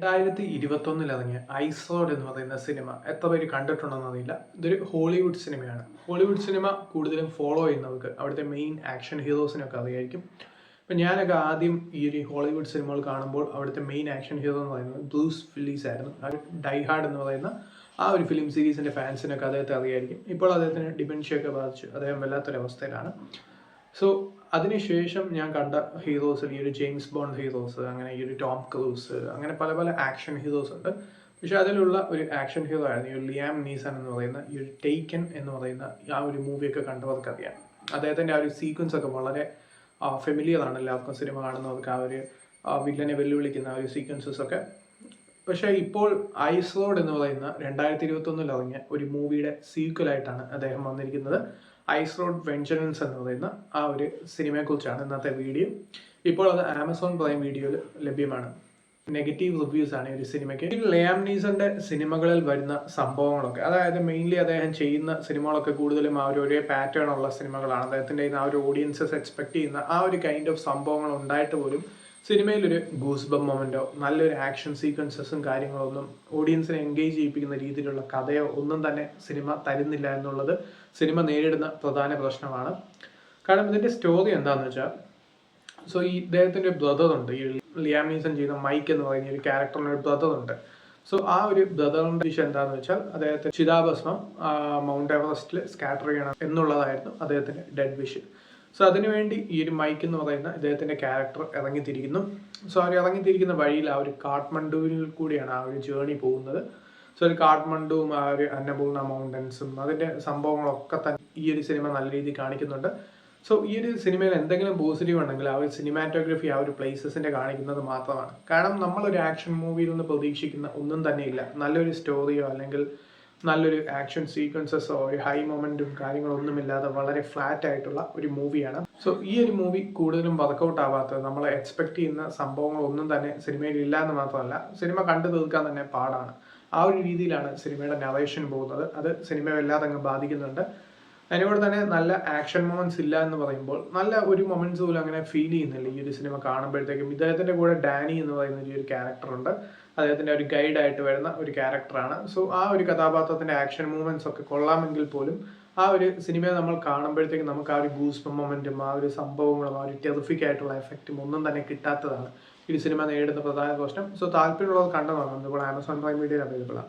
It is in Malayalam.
രണ്ടായിരത്തി ഇരുപത്തൊന്നിൽ ഇറങ്ങിയ ഐസോഡ് എന്ന് പറയുന്ന സിനിമ എത്ര പേര് കണ്ടിട്ടുണ്ടെന്ന് അറിയില്ല. ഇതൊരു ഹോളിവുഡ് സിനിമയാണ്. ഹോളിവുഡ് സിനിമ കൂടുതലും ഫോളോ ചെയ്യുന്നവർക്ക് അവിടുത്തെ മെയിൻ ആക്ഷൻ ഹീറോസിനൊക്കെ അറിയായിരിക്കും. അപ്പം ഞാനൊക്കെ ആദ്യം ഈ ഒരു ഹോളിവുഡ് സിനിമകൾ കാണുമ്പോൾ അവിടുത്തെ മെയിൻ ആക്ഷൻ ഹീറോ എന്ന് പറയുന്നത് ബ്ലൂസ് ഫില്ലീസ് ആയിരുന്നു. ഒരു ഡൈഹാർഡ് എന്ന് പറയുന്ന ആ ഒരു ഫിലിം സീരീസിന്റെ ഫാൻസിനൊക്കെ അദ്ദേഹത്തെ അറിയായിരിക്കും. ഇപ്പോൾ അദ്ദേഹത്തിന് ഡിപെൻഷ്യൊക്കെ ബാധിച്ചു. അദ്ദേഹം വല്ലാത്തൊരവസ്ഥയിലാണ്. സോ അതിനുശേഷം ഞാൻ കണ്ട ഹീറോസിൽ ഈ ഒരു ജെയിംസ് ബോണ്ട് ഹീറോസ് അങ്ങനെ ഈ ഒരു ടോം ക്രൂസ് അങ്ങനെ പല പല ആക്ഷൻ ഹീറോസ് ഉണ്ട്. പക്ഷെ അതിലുള്ള ഒരു ആക്ഷൻ ഹീറോ ആയിരുന്നു ഈ ഒരു ലിയാം നീസൺ എന്ന് പറയുന്ന ഈ ഒരു ടേക്കൻ എന്ന് പറയുന്ന ആ ഒരു മൂവിയൊക്കെ കണ്ടവർക്ക് അറിയാം. അദ്ദേഹത്തിന്റെ ആ ഒരു സീക്വൻസ് ഒക്കെ വളരെ ഫെമിലിയർ ആണ് എല്ലാവർക്കും സിനിമ കാണുന്നവർക്ക് ആ ഒരു വില്ലനെ വെല്ലുവിളിക്കുന്ന ആ ഒരു സീക്വൻസസ് ഒക്കെ. പക്ഷേ ഇപ്പോൾ ഐസ് റോഡ് എന്ന് പറയുന്ന രണ്ടായിരത്തി ഇരുപത്തൊന്നിൽ ഇറങ്ങിയ ഒരു മൂവിയുടെ സീക്വലായിട്ടാണ് അദ്ദേഹം വന്നിരിക്കുന്നത്. ഐസ് റോഡ് വെഞ്ചറൻസ് എന്ന് പറയുന്ന ആ ഒരു സിനിമയെക്കുറിച്ചാണ് ഇന്നത്തെ വീഡിയോ. ഇപ്പോൾ അത് ആമസോൺ പ്രൈം വീഡിയോയിൽ ലഭ്യമാണ്. നെഗറ്റീവ് റിവ്യൂസ് ആണ് ഈ ഒരു സിനിമയ്ക്ക്. ലിയാം നീസന്റെ സിനിമകളിൽ വരുന്ന സംഭവങ്ങളൊക്കെ അതായത് മെയിൻലി അദ്ദേഹം ചെയ്യുന്ന സിനിമകളൊക്കെ കൂടുതലും ആ ഒരു ഒരേ പാറ്റേൺ ഉള്ള സിനിമകളാണ്. അദ്ദേഹത്തിന്റെ ആ ഒരു ഓഡിയൻസസ് എക്സ്പെക്ട് ചെയ്യുന്ന ആ ഒരു കൈൻഡ് ഓഫ് സംഭവങ്ങൾ ഉണ്ടായിട്ട് പോലും സിനിമയിലൊരു ഗൂസ് ബം മൊമെന്റോ നല്ലൊരു ആക്ഷൻ സീക്വൻസസും കാര്യങ്ങളൊന്നും ഓഡിയൻസിനെ എൻഗേജ് ചെയ്യിപ്പിക്കുന്ന രീതിയിലുള്ള കഥയോ ഒന്നും തന്നെ സിനിമ തരുന്നില്ല എന്നുള്ളത് സിനിമ നേരിടുന്ന പ്രധാന പ്രശ്നമാണ്. കാരണം ഇതിന്റെ സ്റ്റോറി എന്താണെന്ന് വെച്ചാൽ സോ ഈ ഇദ്ദേഹത്തിന്റെ ബ്രദർ ഉണ്ട് ഈ ലിയാമീസൺ ചെയ്യുന്ന മൈക്ക് എന്ന് പറയുന്ന ഒരു ക്യാരക്ടറിന് ഒരു ബ്രദർ ഉണ്ട്. സോ ആ ഒരു ബ്രദറിന്റെ വിഷയം എന്താണെന്ന് വെച്ചാൽ അദ്ദേഹത്തെ ചിതാഭസ്മം മൗണ്ട് എവറസ്റ്റിൽ സ്കാറ്റർ ചെയ്യണം എന്നുള്ളതായിരുന്നു അദ്ദേഹത്തിന്റെ ഡെഡ് വിഷ് സോ അതിനുവേണ്ടി ഈ ഒരു മൈക്ക് എന്ന് പറയുന്ന ഇദ്ദേഹത്തിന്റെ ക്യാരക്ടർ ഇറങ്ങിത്തിരിക്കുന്നു. സോ അവർ ഇറങ്ങിത്തിരിക്കുന്ന വഴിയിൽ ആ ഒരു കാഠ്മണ്ഡുവിൽ കൂടിയാണ് ആ ഒരു ജേണി പോകുന്നത്. സോ ഒരു കാഠ്മണ്ഡുവും ആ ഒരു അന്നപൂർണ മൗണ്ടൻസും അതിന്റെ സംഭവങ്ങളൊക്കെ തന്നെ ഈ ഒരു സിനിമ നല്ല രീതിയിൽ കാണിക്കുന്നുണ്ട്. സോ ഈ ഒരു സിനിമയിൽ എന്തെങ്കിലും പോസിറ്റീവ് ഉണ്ടെങ്കിൽ ആ ഒരു സിനിമാറ്റോഗ്രഫി ആ ഒരു പ്ലേസസിന്റെ കാണിക്കുന്നത് മാത്രമാണ്. കാരണം നമ്മളൊരു ആക്ഷൻ മൂവിയിൽ നിന്ന് പ്രതീക്ഷിക്കുന്ന ഒന്നും തന്നെയില്ല. നല്ലൊരു സ്റ്റോറിയോ അല്ലെങ്കിൽ നല്ലൊരു ആക്ഷൻ സീക്വൻസസോ ഒരു ഹൈ മൊമെന്റും കാര്യങ്ങളൊന്നുമില്ലാതെ വളരെ ഫ്ലാറ്റ് ആയിട്ടുള്ള ഒരു മൂവിയാണ് സോ ഈ ഒരു മൂവി കൂടുതലും വർക്കൗട്ട് ആവാത്തത് നമ്മൾ എക്സ്പെക്ട് ചെയ്യുന്ന സംഭവങ്ങളൊന്നും തന്നെ സിനിമയിൽ ഇല്ല എന്ന് മാത്രമല്ല സിനിമ കണ്ടു തീർക്കാൻ തന്നെ പാടാണ്. ആ ഒരു രീതിയിലാണ് സിനിമയുടെ നവേഷൻ പോകുന്നത്. അത് സിനിമ വല്ലാതെ അങ്ങ് ബാധിക്കുന്നുണ്ട്. അതിനോട് തന്നെ നല്ല ആക്ഷൻ മൊമെന്റ്സ് ഇല്ല എന്ന് പറയുമ്പോൾ നല്ല ഒരു മൊമെന്റ്സ് പോലും അങ്ങനെ ഫീൽ ചെയ്യുന്നില്ല ഈ ഒരു സിനിമ കാണുമ്പോഴത്തേക്കും. ഇദ്ദേഹത്തിന്റെ കൂടെ ഡാനി എന്ന് പറയുന്ന ഒരു ക്യാരക്ടർ ഉണ്ട്. അദ്ദേഹത്തിന്റെ ഒരു ഗൈഡ് ആയിട്ട് വരുന്ന ഒരു ക്യാരക്ടറാണ് സോ ആ ഒരു കഥാപാത്രത്തിന്റെ ആക്ഷൻ മൂവ്മെന്റ്സ് ഒക്കെ കൊള്ളാമെങ്കിൽ പോലും ആ ഒരു സിനിമ നമ്മൾ കാണുമ്പോഴത്തേക്കും നമുക്ക് ആ ഒരു ഗൂസ് മൊമെന്റും ആ ഒരു സംഭവങ്ങളും ആ ഒരു ടെറിഫിക് ആയിട്ടുള്ള എഫക്റ്റും ഒന്നും തന്നെ കിട്ടാത്തതാണ്. ഈ സിനിമ നേരിടുന്ന പ്രധാന പ്രശ്നം. സോ താല്പര്യമുള്ളത് കണ്ടു നോക്കാം ആമസോൺ പ്രൈം മീഡിയയിൽ അവൈലബിൾ ആണ്.